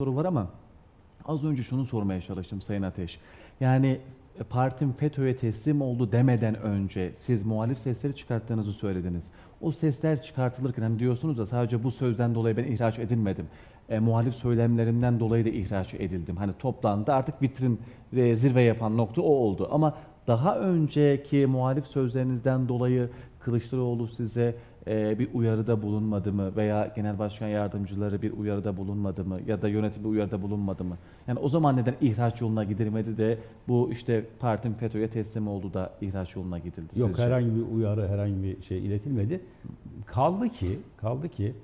soru var ama az önce şunu sormaya çalıştım Sayın Ateş. Yani e, partim FETÖ'ye teslim oldu demeden önce siz muhalif sesleri çıkarttığınızı söylediniz. O sesler çıkartılırken hani diyorsunuz da sadece bu sözden dolayı ben ihraç edilmedim. E, muhalif söylemlerimden dolayı da ihraç edildim. Hani toplandı artık vitrin ve zirve yapan nokta o oldu. Ama daha önceki muhalif sözlerinizden dolayı Kılıçdaroğlu size e, bir uyarıda bulunmadı mı veya genel başkan yardımcıları bir uyarıda bulunmadı mı ya da yönetim bir uyarıda bulunmadı mı? Yani o zaman neden ihraç yoluna gidilmedi de bu işte partim FETÖ'ye teslim oldu da ihraç yoluna gidildi Yok sizce? herhangi bir uyarı, herhangi bir şey iletilmedi. Kaldı ki, kaldı ki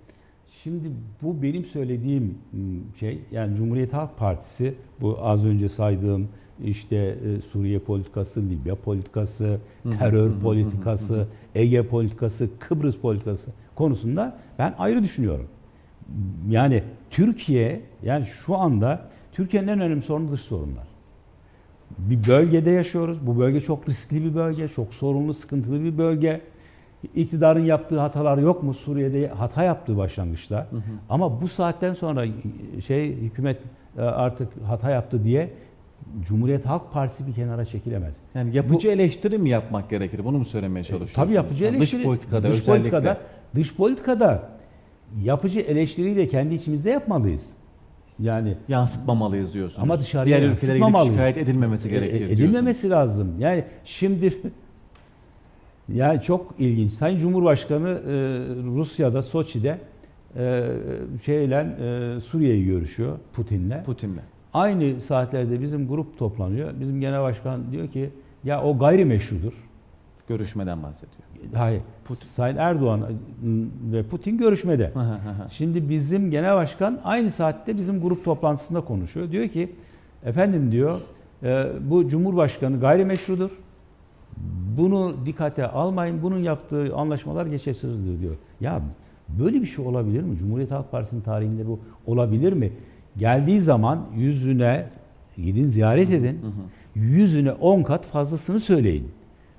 şimdi bu benim söylediğim m, şey yani Cumhuriyet Halk Partisi bu az önce saydığım işte e, Suriye politikası, Libya politikası, terör politikası, Ege politikası, Kıbrıs politikası konusunda ben ayrı düşünüyorum. Yani Türkiye yani şu anda Türkiye'nin en önemli sorunu dış sorunlar bir bölgede yaşıyoruz. Bu bölge çok riskli bir bölge, çok sorunlu, sıkıntılı bir bölge. İktidarın yaptığı hatalar yok mu? Suriye'de hata yaptığı başlangıçta. Ama bu saatten sonra şey hükümet e, artık hata yaptı diye Cumhuriyet Halk Partisi bir kenara çekilemez. Yani yapıcı eleştiri mi yapmak gerekir? Bunu mu söylemeye çalışıyorsunuz? Tabii yapıcı Yani eleştiri. Dış politikada dış özellikle. politikada, dış politikada yapıcı eleştiriyi de kendi içimizde yapmalıyız. Yani yansıtmamalıyız diyorsunuz. Ama dışarıya Diğer ülkelere gidip şikayet edilmemesi E, gerekir e, diyorsunuz. Edilmemesi lazım. Yani şimdi yani çok ilginç. Sayın Cumhurbaşkanı e, Rusya'da Soçi'de e, şeyle e, Suriye'yi görüşüyor Putin'le. Putin'le. Aynı saatlerde bizim grup toplanıyor. Bizim genel başkan diyor ki ya o gayrimeşrudur. Görüşmeden bahsediyor. Hayır. Sayın Erdoğan ve Putin görüşmede. Şimdi bizim genel başkan aynı saatte bizim grup toplantısında konuşuyor. Diyor ki efendim diyor e, bu cumhurbaşkanı gayrimeşrudur. Bunu dikkate almayın. Bunun yaptığı anlaşmalar geçersizdir diyor. Ya böyle bir şey olabilir mi? Cumhuriyet Halk Partisi'nin tarihinde bu olabilir mi? Geldiği zaman yüzüne gidin ziyaret edin. Yüzüne 10 kat fazlasını söyleyin.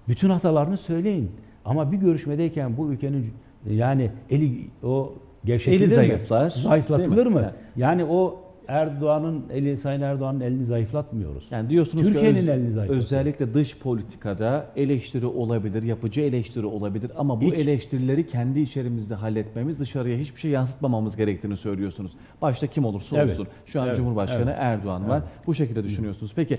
Bütün hatalarını söyleyin. Ama bir görüşmedeyken bu ülkenin yani eli o gevşetilir mi? zayıflar, Zayıflatılır mı? Yani o Erdoğan'ın eli Sayın Erdoğan'ın elini zayıflatmıyoruz. Yani diyorsunuz Türkiye'nin ki öz- elini zayıflatıyor. özellikle dış politikada eleştiri olabilir, yapıcı eleştiri olabilir ama bu Hiç. eleştirileri kendi içerimizde halletmemiz, dışarıya hiçbir şey yansıtmamamız gerektiğini söylüyorsunuz. Başta kim olursa Evet. olsun. Şu an Evet. Cumhurbaşkanı Evet. Erdoğan var. Bu şekilde düşünüyorsunuz. Peki